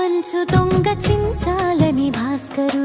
మంచు దొంగ చించాలని భాస్కరు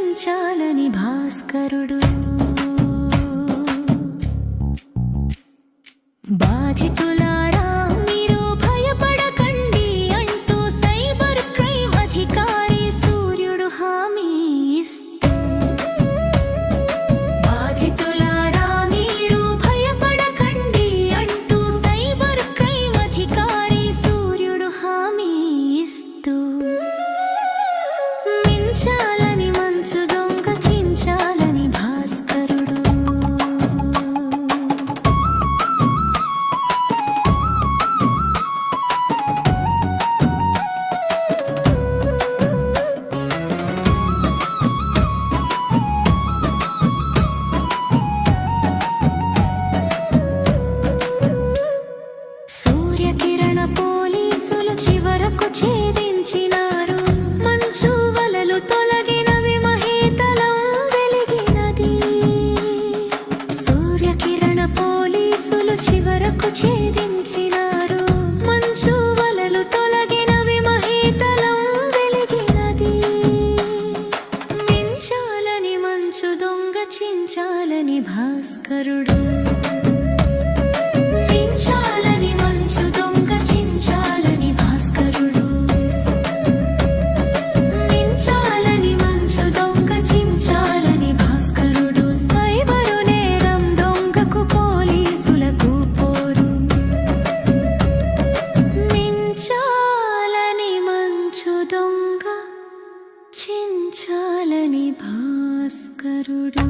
రక్షించాలని భాస్కరుడు. బాధితులు భాస్కరుడు.